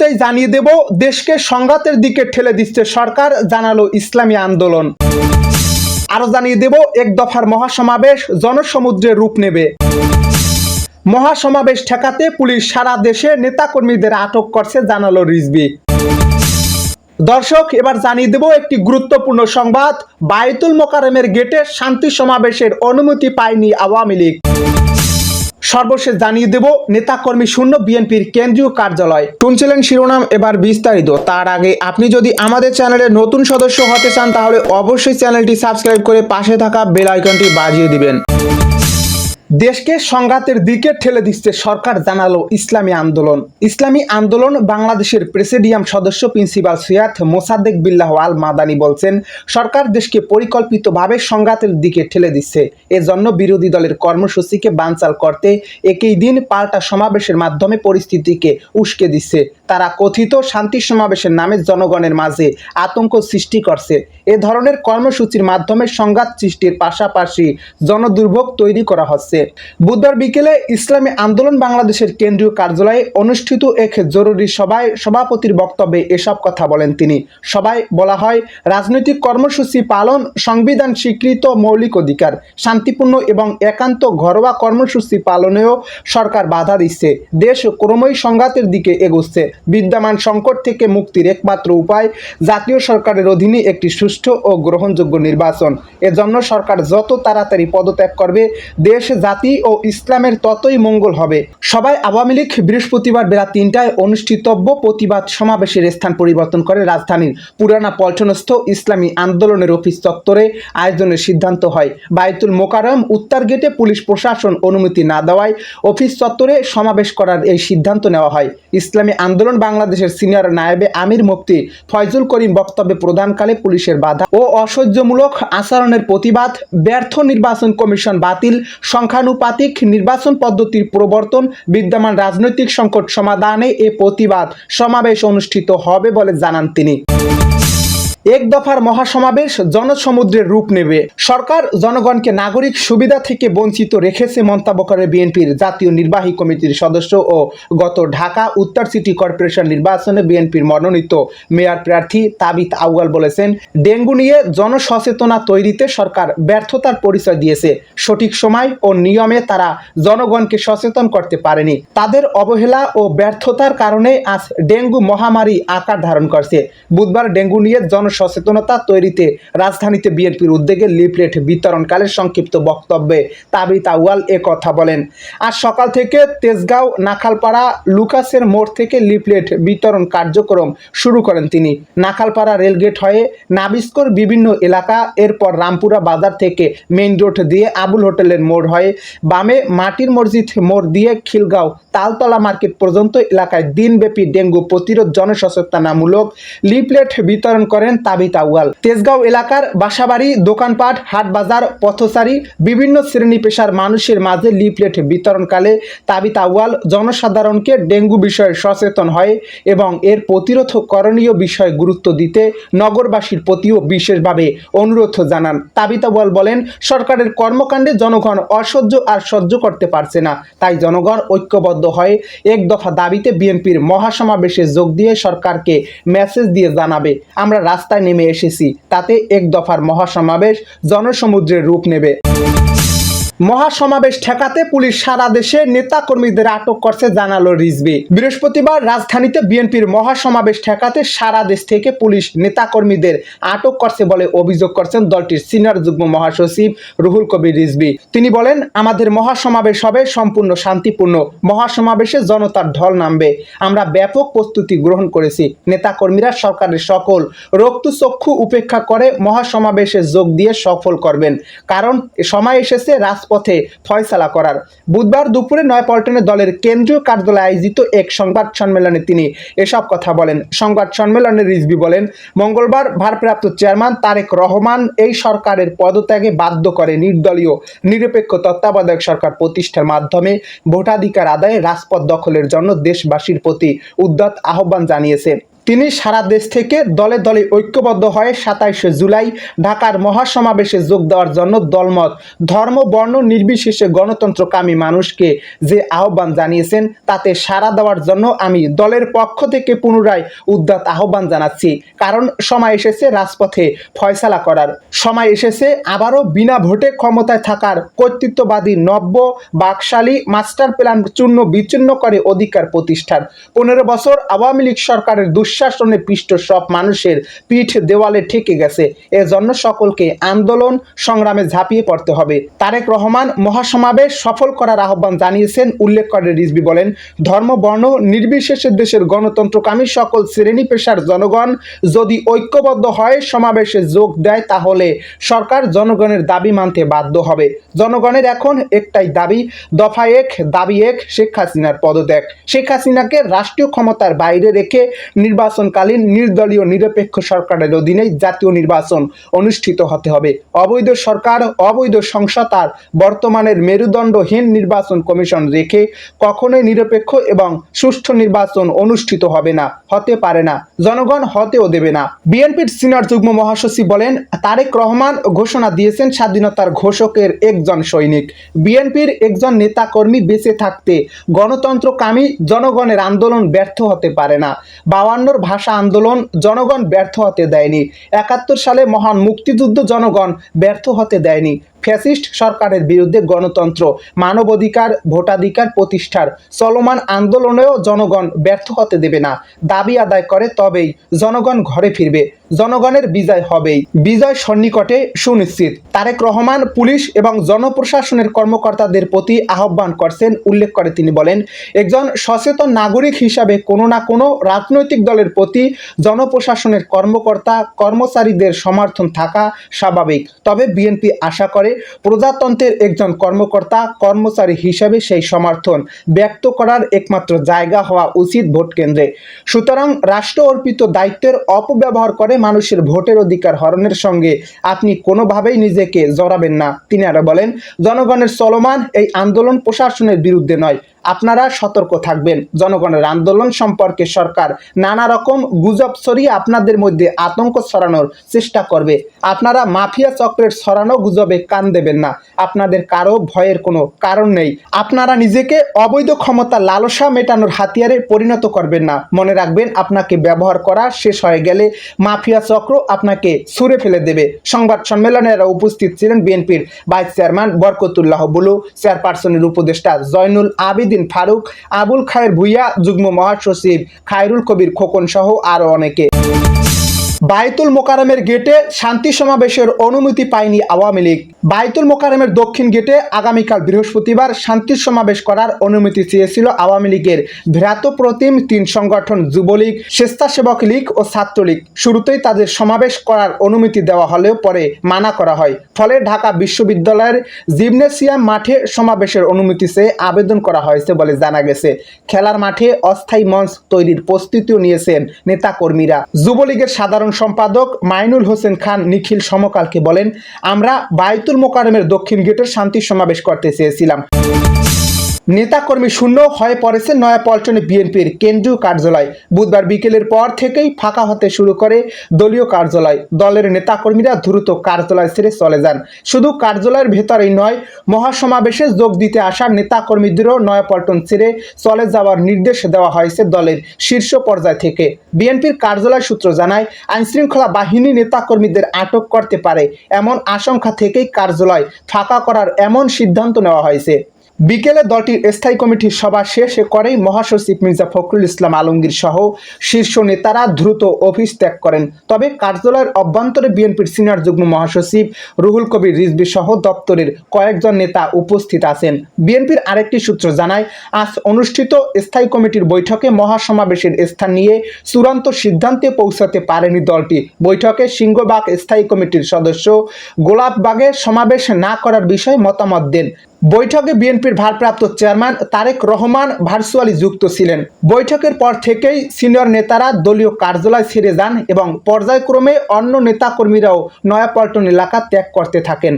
শুরুতেই জানিয়ে দেব, দেশকে সংঘাতের দিকে ঠেলে দিচ্ছে সরকার, জানালো ইসলামী আন্দোলন। আরও জানিয়ে দেব, এক দফার মহাসমাবেশ জনসমুদ্রে রূপ নেবে। মহাসমাবেশ ঠেকাতে পুলিশ সারা দেশে নেতাকর্মীদের আটক করছে, জানালো রিজবি দর্শক, এবার জানিয়ে দেব একটি গুরুত্বপূর্ণ সংবাদ। বায়তুল মোকারমের গেটে শান্তি সমাবেশের অনুমতি পায়নি আওয়ামী লীগ। সর্বশেষ জানিয়ে দেব, নেতাকর্মী শূন্য বিএনপির কেন্দ্রীয় কার্যালয়। শুনছিলেন শিরোনাম, এবার বিস্তারিত। তার আগে আপনি যদি আমাদের চ্যানেলে নতুন সদস্য হতে চান, তাহলে অবশ্যই চ্যানেলটি সাবস্ক্রাইব করে পাশে থাকা বেল আইকনটি বাজিয়ে দিবেন। দেশকে সংঘাতের দিকে ঠেলে দিচ্ছে সরকার, জানালো ইসলামী আন্দোলন। ইসলামী আন্দোলন বাংলাদেশের প্রেসিডিয়াম সদস্য প্রিন্সিপাল সৈয়াদ মোসাদ্দেক বিল্লাহ আল মাদানি বলছেন, সরকার দেশকে পরিকল্পিতভাবে সংঘাতের দিকে ঠেলে দিচ্ছে। এজন্য বিরোধী দলের কর্মসূচিকে বানচাল করতে একই দিন পাল্টা সমাবেশের মাধ্যমে পরিস্থিতিকে উস্কে দিচ্ছে। তারা কথিত শান্তি সমাবেশের নামে জনগণের মাঝে আতঙ্ক সৃষ্টি করছে। এ ধরনের কর্মসূচির মাধ্যমে সংঘাত সৃষ্টির পাশাপাশি জনদুর্ভোগ তৈরি করা হচ্ছে। বুধবার বিকেলে ইসলামী আন্দোলন বাংলাদেশের কেন্দ্রীয় কার্যালয়ে অনুষ্ঠিত এক জরুরি সভায় সভাপতির বক্তব্যে এসব কথা বলেন তিনি। সভায় বলা হয়, রাজনৈতিক কর্মসূচি পালন, সংবিধান স্বীকৃত মৌলিক অধিকার, শান্তিপূর্ণ এবং একান্ত ঘরোয়া কর্মসূচি পালনেও সরকার বাধা দিচ্ছে। দেশ ক্রমই সংঘাতের দিকে এগোচ্ছে। বিদ্যমান সংকট থেকে মুক্তির একমাত্র উপায় জাতীয় সরকারের অধীনে একটি সুষ্ঠু ও গ্রহণযোগ্য নির্বাচন। এজন্য সরকার যত তাড়াতাড়ি পদত্যাগ করবে, দেশ জাতি ও ইসলামের ততই মঙ্গল হবে। সবাই আওয়ামী লীগ বৃহস্পতিবার বেলা তিনটায় অনুষ্ঠিতব্য প্রতিবাদ সমাবেশের স্থান পরিবর্তন করে রাজধানীর পুরানা পল্টনস্থ ইসলামী আন্দোলনের অফিস চত্বরে আয়োজনের সিদ্ধান্ত হয়। বায়তুল মোকারম উত্তর গেটে পুলিশ প্রশাসন অনুমতি না দেওয়ায় অফিস চত্বরে সমাবেশ করার এই সিদ্ধান্ত নেওয়া হয়। ইসলামী আন্দোলন বাংলাদেশের সিনিয়র নায়েবে আমির মুফতি ফয়জুল করিম বক্তব্যে প্রদানকালে পুলিশের বাধা ও অসহ্যমূলক আচরণের প্রতিবাদ, ব্যর্থ নির্বাচন কমিশন বাতিল সংখ্যানুপাতিক নির্বাচন পদ্ধতির প্রবর্তন, বিদ্যমান রাজনৈতিক সংকট সমাধানে এ প্রতিবাদ সমাবেশ অনুষ্ঠিত হবে বলে জানান তিনি। এক দফার মহাসমাবেশ জনসমুদ্রের রূপ নেবে। সরকার জনগণকে নাগরিক সুবিধা থেকে বঞ্চিত রেখেছে মন্তব্য করে বিএনপির জাতীয় নির্বাহী কমিটির সদস্য ও গত ঢাকা উত্তর সিটি কর্পোরেশন নির্বাচনে বিএনপির মনোনীত মেয়র প্রার্থী তাবিত আউয়াল বলেছেন, ডেঙ্গু নিয়ে জনসচেতনা তৈরিতে সরকার ব্যর্থতার পরিচয় দিয়েছে। সঠিক সময় ও নিয়মে তারা জনগণকে সচেতন করতে পারেনি। তাদের অবহেলা ও ব্যর্থতার কারণে আজ ডেঙ্গু মহামারী আকার ধারণ করছে। বুধবার ডেঙ্গু নিয়ে জনসচেতনতা তৈরিতে রাজধানীতে বিএনপির উদ্যোগে লিফলেট বিতরণকালে সংক্ষিপ্ত বক্তব্যে তাবিত আউয়াল এ কথা বলেন। আজ সকাল থেকে তেজগাঁও, নাখালপাড়া, লুকাসের মোড় থেকে লিফলেট বিতরণ কার্যক্রম শুরু করেন তিনি। নাখালপাড়া রেলগেট হয়ে নাবিস্কর বিভিন্ন এলাকা, এরপর রামপুরা বাজার থেকে মেইন রোড দিয়ে আবুল হোটেলের মোড় হয়ে বামে মাটির মসজিদ মোড় দিয়ে খিলগাঁও, তালতলা মার্কেট পর্যন্ত এলাকায় দিনব্যাপী ডেঙ্গু প্রতিরোধ জনসচেতনামূলক লিফলেট বিতরণ করেন তাবিত আউয়াল। তেজগাঁও এলাকার বাসাবাড়ি, দোকানপাট হাট বাজার পথচারী, বিভিন্ন শ্রেণি পেশার মানুষের মাঝে লিফলেট বিতরণকালে তাবিত আউয়াল জনসাধারণকে ডেঙ্গু বিষয়ে সচেতন হয় এবং এর প্রতিরোধ করণীয় বিষয়ে গুরুত্ব দিতে নগরবাসীর প্রতিও বিশেষভাবে অনুরোধ জানান। তাবিত আউয়াল বলেন, সরকারের কর্মকাণ্ডে জনগণ অসহ্য আর সহ্য করতে পারছে না, তাই জনগণ ঐক্যবদ্ধ হয়ে এক দফা দাবিতে বিএনপির মহাসমাবেশে যোগ দিয়ে সরকারকে মেসেজ দিয়ে জানাবে। আমরা রাস্তায় নেমে এসেছি। তাতে এক দফার মহাসমাবেশ জনসমুদ্রের রূপ নেবে। মহাসমাবেশ ঠেকাতে পুলিশ সারা দেশে নেতা কর্মীদের আটক করছে জানালো রিজবি বৃহস্পতিবার রাজধানীতে বিএনপির মহাসমাবেশ ঠেকাতে সারা দেশ থেকে পুলিশ নেতা কর্মীদের আটক করছে বলে অভিযোগ করছেন দলটির সিনিয়র যুগ্ম মহাসচিব রুহুল কবির রিজবি তিনি বলেন, আমাদের মহাসমাবেশ হবে সম্পূর্ণ শান্তিপূর্ণ। মহাসমাবেশে জনতার ঢল নামবে। আমরা ব্যাপক প্রস্তুতি গ্রহণ করেছি। নেতা কর্মীরা সরকারের সকল রক্তচক্ষু উপেক্ষা করে মহাসমাবেশে যোগ দিয়ে সফল করবেন। কারণ সময় এসেছে রাজপথে ফয়সালা করার। বুধবার দুপুরে নয়াপল্টনে দলের কেন্দ্রীয় কার্যালয়ে আয়োজিত এক সংবাদ সম্মেলনে তিনি এসব কথা বলেন। সংবাদ সম্মেলনে রিজবি বলেন, মঙ্গলবার ভারপ্রাপ্ত চেয়ারম্যান তারেক রহমান এই সরকারের পদত্যাগে বাধ্য করে নির্দলীয়, নিরপেক্ষ তত্ত্বাবধায়ক সরকার প্রতিষ্ঠার মাধ্যমে ভোটাধিকার আদায়ে রাজপথ দখলের জন্য দেশবাসীর প্রতি উদ্যত আহ্বান জানিয়েছে। তিনি সারা দেশ থেকে দলে দলে ঐক্যবদ্ধ হয়ে সাতাইশে জুলাই ঢাকার মহাসমাবেশে যোগ দেওয়ার জন্য দলমত, ধর্ম, বর্ণ নির্বিশেষে গণতন্ত্রকামী মানুষকে যে আহ্বান জানিয়েছেন তাতে সাড়া দেওয়ার জন্য আমি দলের পক্ষ থেকে পুনরায় উদ্যাত আহ্বান জানাচ্ছি। কারণ সময় এসেছে রাজপথে ফয়সালা করার। সময় এসেছে আবারও বিনা ভোটে ক্ষমতায় থাকার। কর্তৃত্ববাদী নব্য, বাকশালী, মাস্টার প্ল্যান চূর্ণ বিচ্ছিন্ন করে অধিকার প্রতিষ্ঠার। পনেরো বছর আওয়ামী লীগ সরকারের দুঃশাসনে পিষ্ট সব মানুষের পিঠ দেওয়ালে ঠেকে গেছে। এজন্য সকলকে আন্দোলন সংগ্রামে ঝাঁপিয়ে পড়তে হবে। তারেক রহমান মহাসমাবেশ সফল করার আহ্বান জানিয়েছেন উল্লেখ করে রিজবি বলেন, ধর্ম, বর্ণ, নির্বিশেষে দেশের গণতন্ত্রকামী সকল শ্রেণি পেশার জনগণ যদি ঐক্যবদ্ধ হয়, সমাবেশে যোগ দেয়, তাহলে সরকার জনগণের দাবি মানতে বাধ্য হবে। জনগণের এখন একটাই দাবি, দফা এক, দাবি এক, শেখ হাসিনার পদত্যাগ। শেখ হাসিনাকে রাষ্ট্রীয় ক্ষমতার বাইরে রেখে নির্বাচনকালীন নির্দলীয় নিরপেক্ষ সরকারের অধীনেই জাতীয় নির্বাচন অনুষ্ঠিত হতে হবে। অবৈধ সরকার, অবৈধ সংসদ আর বর্তমানের মেরুদণ্ডহীন নির্বাচন কমিশন রেখে কখনোই নিরপেক্ষ এবং সুষ্ঠু নির্বাচন অনুষ্ঠিত হবে না, হতে পারে না, জনগণ হতেও দেবে না। বিএনপির সিনিয়র যুগ্ম মহাসচিব বলেন, তারেক রহমান ঘোষণা দিয়েছেন স্বাধীনতার ঘোষকের একজন সৈনিক। বিএনপির একজন নেতাকর্মী বেঁচে থাকতে গণতন্ত্রকামী জনগণের আন্দোলন ব্যর্থ হতে পারে না। বাওয়ান্নর ভাষা আন্দোলন জনগণ ব্যর্থ হতে দেয়নি। একাত্তর সালে মহান মুক্তিযুদ্ধ জনগণ ব্যর্থ হতে দেয়নি। ফ্যাসিস্ট সরকারের বিরুদ্ধে গণতন্ত্র, মানবাধিকার, ভোটাধিকার প্রতিষ্ঠার চলমান আন্দোলনেও জনগণ ব্যর্থ হতে দেবে না। দাবি আদায় করে তবেই জনগণ ঘরে ফিরবে। জনগণের বিজয় হবেই। বিজয় সন্নিকটে সুনিশ্চিত। তারেক রহমান পুলিশ এবং জনপ্রশাসনের কর্মকর্তাদের প্রতি আহ্বান করছেন, উল্লেখ করে তিনি বলেন, একজন সচেতন নাগরিক হিসাবে কোনো না কোনো রাজনৈতিক দলের প্রতি জনপ্রশাসনের কর্মকর্তা, কর্মচারীদের সমর্থন থাকা স্বাভাবিক। তবে বিএনপি আশা করে প্রজাতন্ত্রের একজন কর্মকর্তা, কর্মচারী হিসাবে সেই সমর্থন ব্যক্ত করার একমাত্র জায়গা হওয়া উচিত ভোট কেন্দ্রে। সুতরাং রাষ্ট্র অর্পিত দায়িত্বের অপব্যবহার করে মানুষের ভোটের অধিকার হরণের সঙ্গে আপনি কোনোভাবেই নিজেকে জড়াবেন না, তিনি আরও বলেন। জনগণের চলমান এই আন্দোলন প্রশাসনের বিরুদ্ধে নয় আপনারা সতর্ক থাকবেন। জনগণের আন্দোলন সম্পর্কে সরকার নানা রকম গুজব ছড়িয়ে আপনাদের মধ্যে আতঙ্ক ছড়ানোর চেষ্টা করবে। আপনারা মাফিয়া চক্রের ছড়ানো গুজবে কান দেবেন না। আপনাদের কারও ভয়ের কোনো কারণ নেই। আপনারা নিজেকে অবৈধ ক্ষমতা লালসা মেটানোর হাতিয়ারে পরিণত করবেন না। মনে রাখবেন, আপনাকে ব্যবহার করা শেষ হয়ে গেলে মাফিয়া চক্র আপনাকে ছুঁড়ে ফেলে দেবে। সংবাদ সম্মেলনে এরা উপস্থিত ছিলেন বিএনপির ভাইস চেয়ারম্যান বরকতুল্লাহ বুলু, চেয়ারপারসনের উপদেষ্টা জয়নুল আবিদিন ফারুক আবুল খায়ের ভুইয়া যুগ্ম মহাসচিব খায়রুল কবির খোকন সহ আরও অনেকে। বায়তুল মোকারমের গেটে শান্তি সমাবেশের অনুমতি পায়নি আওয়ামী লীগ। বায়তুল মোকারমের দক্ষিণ গেটে আগামীকাল বৃহস্পতিবার শান্তি সমাবেশ করার অনুমতি চেয়েছিল আওয়ামী লীগের ভ্রাত প্রতিম তিন সংগঠন যুবলীগ, স্বেচ্ছাসেবক লীগ ও ছাত্রলীগ। শুরুতেই তাদের সমাবেশ করার অনুমতি দেওয়া হলেও পরে মানা করা হয়। ফলে ঢাকা বিশ্ববিদ্যালয়ের জিমনেসিয়াম মাঠে সমাবেশের অনুমতি চেয়ে আবেদন করা হয়েছে বলে জানা গেছে। খেলার মাঠে অস্থায়ী মঞ্চ তৈরির প্রস্তুতিও নিয়েছেন নেতাকর্মীরা। যুবলীগের সাধারণ সম্পাদক মাইনুল হোসেন খান নিখিল সমকালকে বলেন, আমরা বায়তুল মোকারমের দক্ষিণ গেটের শান্তি সমাবেশ করতে চেয়েছিলাম। নেতাকর্মী শূন্য হয়ে পড়েছে নয়াপল্টনে বিএনপির কেন্দ্রীয় কার্যালয়। বুধবার বিকেলের পর থেকেই ফাঁকা হতে শুরু করে দলীয় কার্যালয়। দলের নেতাকর্মীরা দ্রুত কার্যালয় ছেড়ে চলে যান। শুধু কার্যালয়ের ভেতরেই নয়, মহাসমাবেশে যোগ দিতে আসা নেতাকর্মীদেরও নয়াপল্টন ছেড়ে চলে যাওয়ার নির্দেশ দেওয়া হয়েছে দলের শীর্ষ পর্যায় থেকে। বিএনপির কার্যালয় সূত্র জানায়, আইনশৃঙ্খলা বাহিনী নেতাকর্মীদের আটক করতে পারে, এমন আশঙ্কা থেকেই কার্যালয় ফাঁকা করার এমন সিদ্ধান্ত নেওয়া হয়েছে। বিকেলে দলটির স্থায়ী কমিটির সভা শেষে করেই মহাসচিব মির্জা ফখরুল ইসলাম আলমগীর সহ শীর্ষ নেতারা দ্রুত অফিস ত্যাগ করেন। তবে কার্যালয়ের অভ্যন্তরে বিএনপির সিনিয়র যুগ্ম মহাসচিব রুহুল কবির রিজভি সহ দপ্তরের কয়েকজন নেতা উপস্থিত আছেন। বিএনপির আরেকটি সূত্র জানায়, আজ অনুষ্ঠিত স্থায়ী কমিটির বৈঠকে মহাসমাবেশের স্থান নিয়ে চূড়ান্ত সিদ্ধান্তে পৌঁছাতে পারেনি দলটি। বৈঠকে সিংহবাগ স্থায়ী কমিটির সদস্য গোলাপবাগে সমাবেশ না করার বিষয়ে মতামত দেন। বৈঠকে বিএনপির ভারপ্রাপ্ত চেয়ারম্যান তারেক রহমান ভার্চুয়ালি যুক্ত ছিলেন। বৈঠকের পর থেকেই সিনিয়র নেতারা দলীয় কার্যালয় ছেড়ে যান এবং পর্যায়ক্রমে অন্য নেতাকর্মীরাও নয়াপল্টন এলাকা ত্যাগ করতে থাকেন।